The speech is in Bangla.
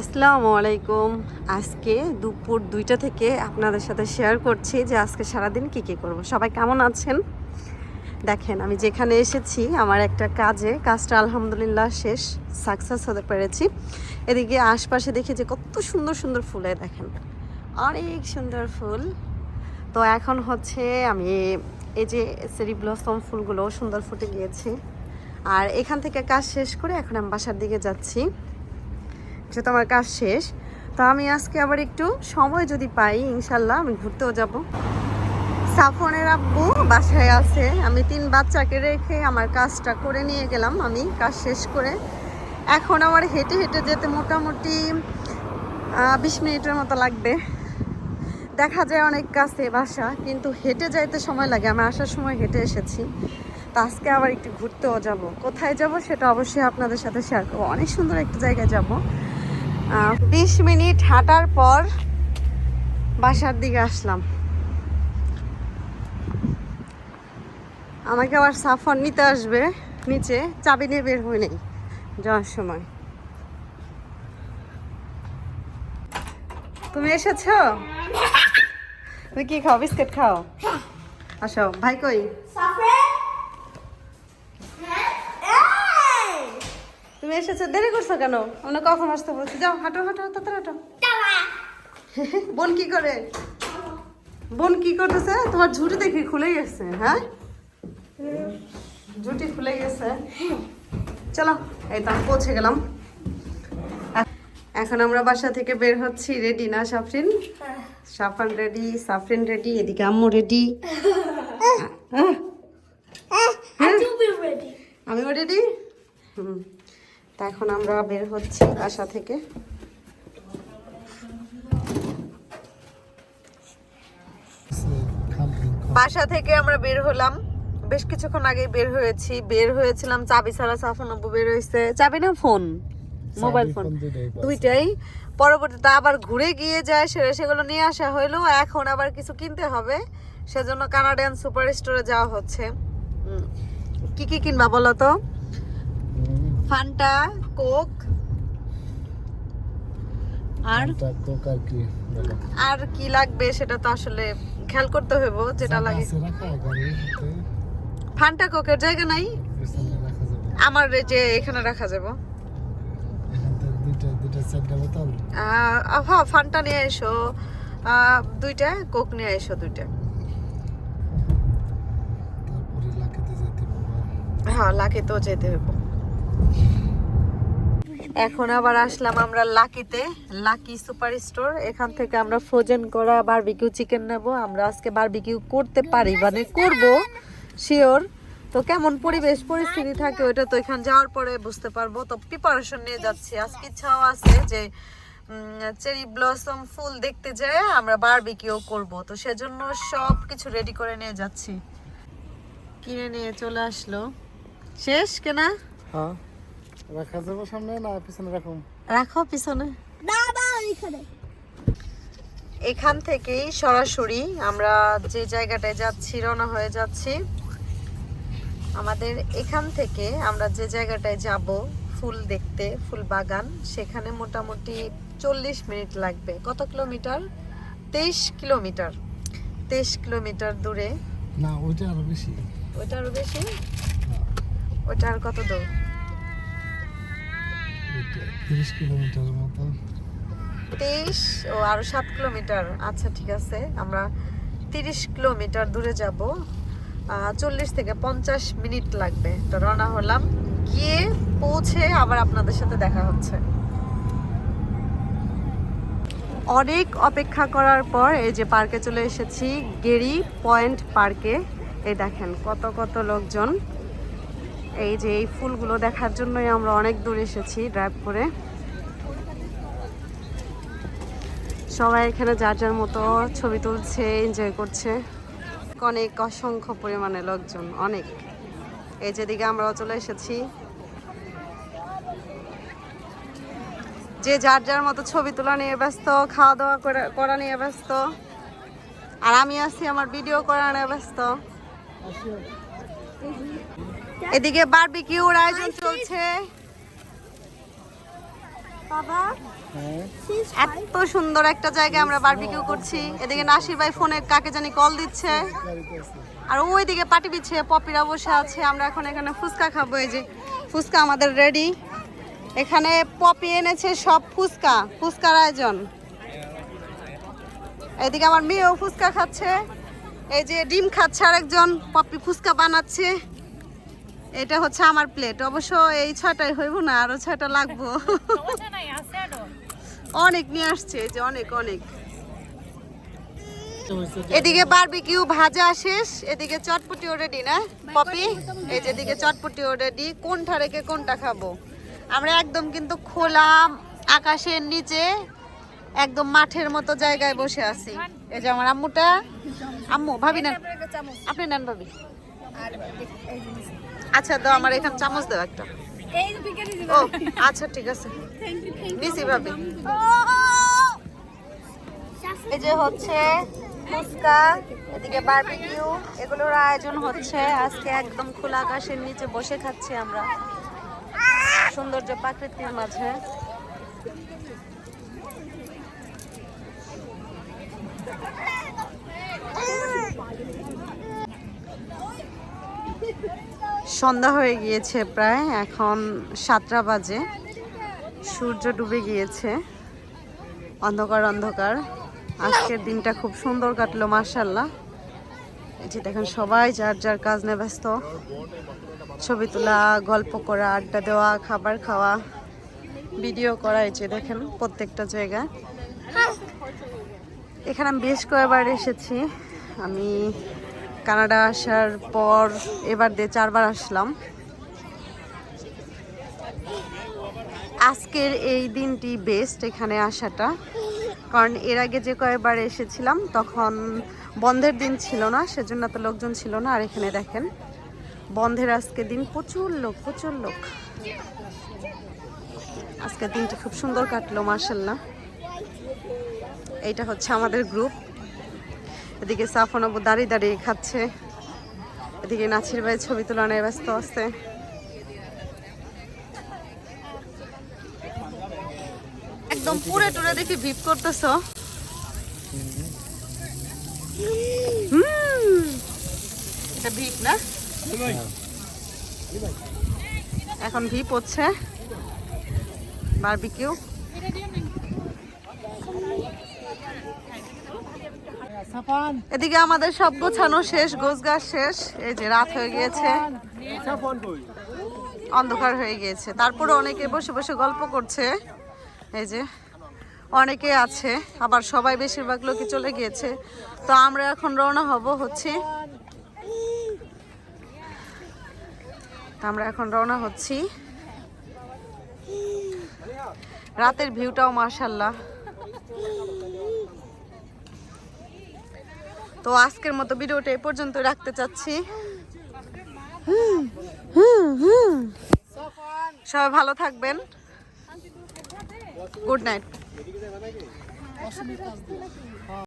আসসালামু আলাইকুম। আজকে দুপুর দুইটা থেকে আপনাদের সাথে শেয়ার করছি যে আজকে সারাদিন কি কি করব। সবাই কেমন আছেন? দেখেন, আমি যেখানে এসেছি, আমার একটা কাজে, কাজটা আলহামদুলিল্লাহ শেষ সাকসেস হতে পেরেছি। এদিকে আশপাশে দেখি যে কত সুন্দর সুন্দর ফুলে দেখেন, অনেক সুন্দর ফুল। তো এখন হচ্ছে আমি এই যে সেরি ব্লসম ফুলগুলো সুন্দর ফুটে গিয়েছে। আর এখান থেকে কাজ শেষ করে এখন আমি বাসার দিকে যাচ্ছি। যেহেতু আমার কাজ শেষ। তো আমি আজকে আবার একটু সময় যদি পাই, ইনশাল্লাহ আমি ঘুরতেও যাব। সাফনের আব্বু বাসায় আছে। আমি তিন বাচ্চাকে রেখে আমার কাজটা করে নিয়ে গেলাম আমি, কাজ শেষ করে। এখন আমার হেঁটে হেঁটে যেতে মোটামুটি বিশ মিনিটের মতো লাগবে। দেখা যায় অনেক কাছে বাসা, কিন্তু হেঁটে যাইতে সময় লাগে। আমি আসার সময় হেঁটে এসেছি। তো আজকে আবার একটু ঘুরতেও যাব। কোথায় যাব সেটা অবশ্যই আপনাদের সাথে শেয়ার করব। অনেক সুন্দর একটা জায়গায় যাব। বিশ মিনিট হাঁটার পর বাসার দিকে আসলাম। আমাকে আবার সাফর নিতে আসবে, নিচে চাবি নিয়ে বের হয়ে নেই, যাওয়ার সময়। তুমি এসেছ? তুমি কি খাও? বিস্কিট খাও? আসো, ভাই কই? তুমি এসেছ দেরি করছ কেন? আমরা কখন আসতে বলছি? যাও হাঁটো হাঁটো তাড়াতাড়ি হাঁটো। বোন কি করে? বোন কি করতেছে? তোমার ঝুটি দেখি খুলে গেছে হ্যাঁ? ঝুটি খুলে গেছে চলো এই তো পৌঁছে গেলাম। এখন আমরা বাসা থেকে বের হচ্ছি। রেডি না সাফরিন? সাফান রেডি সাফরিন রেডি এদিকে আম্মু রেডি আমিও রেডি হুম। তা এখন আমরা বের হচ্ছি বাসা থেকে। বাসা থেকে আমরা বের হলাম। বেশ কিছুক্ষণ আগে বের হয়েছি। বের হয়েছিলাম চাবি ছাড়া সাফন আব্বু বের হয়েছে। চাবি না ফোন? মোবাইল ফোন দুইটাই। পরবর্তীতে আবার ঘুরে গিয়ে যায় সে সেগুলো নিয়ে আসা হইল। এখন আবার কিছু কিনতে হবে। সেজন্য কানাডিয়ান সুপার স্টোরে যাওয়া হচ্ছে। কি কি কিনবা বলো তো? ফান্টা কোক আর? কোক আর কি? আর কি লাগবে সেটা তো আসলে খেয়াল করতে হইব যেটা লাগে। ফান্টা কোকের জায়গা নাই। আমার এই যে এখানে রাখা যাব। হ্যাঁ ফান্টা নিয়ে এসো। দুইটা কোক নিয়ে এসো দুইটা। হ্যাঁ লাকি তো যেতে হইব। এখন আবার আসলাম আমরা লাকিতে, লাকি সুপার স্টোর। এখান থেকে আমরা ফ্রোজেন করা বারবিকিউ চিকেন নেব। আমরা আজকে বারবিকিউ করতে পারি মানে করব শিওর তো কেমন পরিবেশ, পরিস্থিতি থাকে ওইটা তো এখান যাওয়ার পরে বুঝতে পারব। তো প্রিপারেশন নিয়ে যাচ্ছি। আজকে ইচ্ছাও আছে যে চেরি ব্লসম ফুল দেখতে যায় আমরা বারবিকিউ করব। তো সেজন্য সব কিছু রেডি করে নিয়ে যাচ্ছি। কিনে নিয়ে চলে আসলো। শেষ কেনা? হ্যাঁ। রাখা যাবে সামনে না পিছনে রাখুন রাখো পিছনে। এখান থেকেই সরাসরি আমরা যে জায়গাটায় যাচ্ছি রওনা হয়ে যাচ্ছি। আমাদের এখান থেকে আমরা যে জায়গাটায় যাব ফুল দেখতে ফুল বাগান সেখানে মোটামুটি চল্লিশ মিনিট লাগবে। কত কিলোমিটার? তেইশ কিলোমিটার। তেইশ কিলোমিটার দূরে। না ওইটা আরও বেশি। ওইটা আরও বেশি? ওইটা আর কত দূর? তিরিশ কিলোমিটারের মতো। তেইশ ও আরও সাত কিলোমিটার। আচ্ছা ঠিক আছে। আমরা তিরিশ কিলোমিটার দূরে যাব। চল্লিশ থেকে পঞ্চাশ মিনিট লাগবে। তো রওনা হলাম। গিয়ে পৌঁছে আবার আপনাদের সাথে দেখা হচ্ছে। অনেক অপেক্ষা করার পর এই যে পার্কে চলে এসেছি, গেরি পয়েন্ট পার্কে। এই দেখেন কত কত লোকজন। এই যে এই ফুলগুলো দেখার জন্যই আমরা অনেক দূর এসেছি ড্রাইভ করে। সবাই এখানে যার যার মতো ছবি তুলছে এনজয় করছে। অনেক অসংখ্য পরিমাণে লোকজন, অনেক। এই যেদিকে আমরাও চলে এসেছি। যে যার যার মতো ছবি তোলা নিয়ে ব্যস্ত খাওয়া দাওয়া করে- নিয়ে ব্যস্ত, আর আমি আছি আমার ভিডিও করা নিয়ে ব্যস্ত। এদিকে বারবিকিউর আয়োজন চলছে। বাবা হ্যাঁ। এত সুন্দর একটা জায়গায় আমরা বারবিকিউ করছি। এদিকে নাসির ভাই ফোনে কাকে জানি কল দিচ্ছে। আর ওইদিকে পাটি বিছিয়ে পপিরা বসে আছে। আমরা এখন এখানে ফুচকা খাব। এই যে ফুচকা আমাদের রেডি এখানে পপি এনেছে সব ফুচকা ফুচকার আয়োজন। এদিকে আমার মেয়েও ফুচকা খাচ্ছে। এই যে ডিম খাচ্ছে আরেকজন পপি ফুচকা বানাচ্ছে। এটা হচ্ছে আমার প্লেট অবশ্য এই ছয়টাই হইব না আরও ছয়টা লাগবো। অনেক নিয়ে আসছে যে অনেক অনেক। এদিকে বারবিকিউ ভাজা শেষ এদিকে চটপটিও রেডি না? পপি এই যে এদিকে চটপটিও রেডি কোনটা রেখে কোনটা খাব? আমরা একদম কিন্তু খোলা আকাশের নিচে একদম মাঠের মতো জায়গায় বসে আছি। এই যে আমার আম্মুটা। আম্মু ভাবি নেন আপনি নেন ভাবি। আচ্ছা দাও আমার এখানে চামচ দাও একটা। এই বিকেলে ও আচ্ছা ঠিক আছে। দিছি ভাবি। এই যে হচ্ছে ফুচকা এদিকে বারবিকিউ এগুলোর আয়োজন হচ্ছে। আজকে একদম খোলা আকাশের নিচে বসে খাচ্ছি আমরা। সৌন্দর্য প্রাকৃতির মাঝে। সন্ধ্যা হয়ে গিয়েছে প্রায়, এখন সাতটা বাজে। সূর্য ডুবে গিয়েছে। অন্ধকার অন্ধকার। আজকের দিনটা খুব সুন্দর কাটলো মার্শাল্লাহ যে দেখেন সবাই যার যার কাজ নিয়ে ব্যস্ত। ছবি তোলা, গল্প করা, আড্ডা দেওয়া, খাবার খাওয়া, ভিডিও করা যে দেখেন প্রত্যেকটা জায়গায়। এখানে আমি বেশ কয়েকবার এসেছি। আমি কানাডা আসার পর এবার দিয়ে চারবার আসলাম। আজকের এই দিনটি বেস্ট এখানে আসাটা। কারণ এর আগে যে কয়েকবার এসেছিলাম, তখন বন্ধের দিন ছিল না, সেজন্য তো লোকজন ছিল না। আর এখানে দেখেন, বন্ধের আজকে দিন প্রচুর লোক প্রচুর লোক। আজকের দিনটি খুব সুন্দর কাটলো মার্শাল্লাহ এইটা হচ্ছে আমাদের গ্রুপ এদিকে সাফন আবু দাঁড়িয়ে দাঁড়িয়ে খাচ্ছে। এদিকে নাচির ভাই ছবি তোলানোয় ব্যস্ত আছে। একদম পুরে টুরে দেখি ভিপ করতেছ। এটা ভিপ না? এখন ভিপ হচ্ছে। বারবিকিউ। এদিকে আমাদের সব গোছানো শেষ, গোছগাছ শেষ। এই যে রাত হয়ে গিয়েছে। অন্ধকার হয়ে গিয়েছে। তারপরে অনেকে বসে বসে গল্প করছে। এই যে অনেকে আছে, আবার সবাই বেশিরভাগ লোকই চলে গিয়েছে। তো আমরা এখন রওনা হব হচ্ছে। আমরা এখন রওনা হচ্ছি। রাতের ভিউটাও মার্শাল্লাহ তো আজকের মতো ভিডিওটা এই পর্যন্ত রাখতে চাচ্ছি। সবাই ভালো থাকবেন। Good night